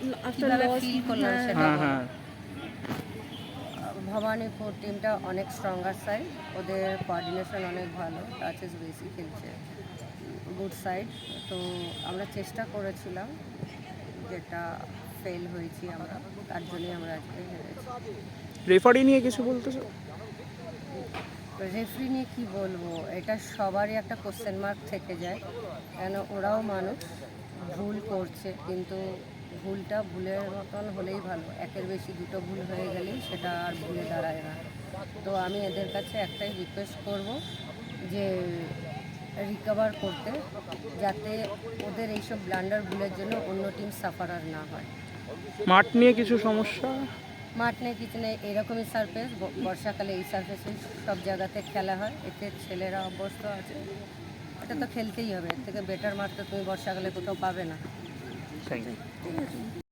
হ্যাঁ। বলো। হ্যাঁ ভবানীপুর টিমটা অনেক স্ট্রঙ্গার সাইড ওদের কোঅর্ডিনেশন অনেক ভালো টাচ ইজ বেশি খেলছে গুড সাইড তো আমরা চেষ্টা করেছিলাম যেটা ফেল হয়েছি আমরা তার জন্যই আমরা আজকে হেরেছি। রেফারি নিয়ে কিছু বলতে রেফারি নিয়ে কী বলব? এটা সবারই একটা কোশ্চেন মার্ক থেকে যায় কেন ওরাও মানুষ ভুল করছে কিন্তু ভুলটা ভুলের মতন হলেই ভালো। একের বেশি দুটো ভুল হয়ে গেলেই সেটা আর ভুলে দাঁড়ায় না। তো আমি এদের কাছে একটাই রিকোয়েস্ট করব যে রিকভার করতে যাতে ওদের এইসব ব্লান্ডার ভুলের জন্য অন্য টিম সাফার আর না হয়। মাঠ নিয়ে কিছু সমস্যা? মাঠ নেই কিছু নেই এরকমই সারফেস বর্ষাকালে এই সারফেসে সব জায়গাতে খেলা হয়। এতে ছেলেরা অভ্যস্ত আছে। এটা তো খেলতেই হবে এর থেকে বেটার মাঠ তো তুমি বর্ষাকালে কোথাও পাবে না। 谢谢。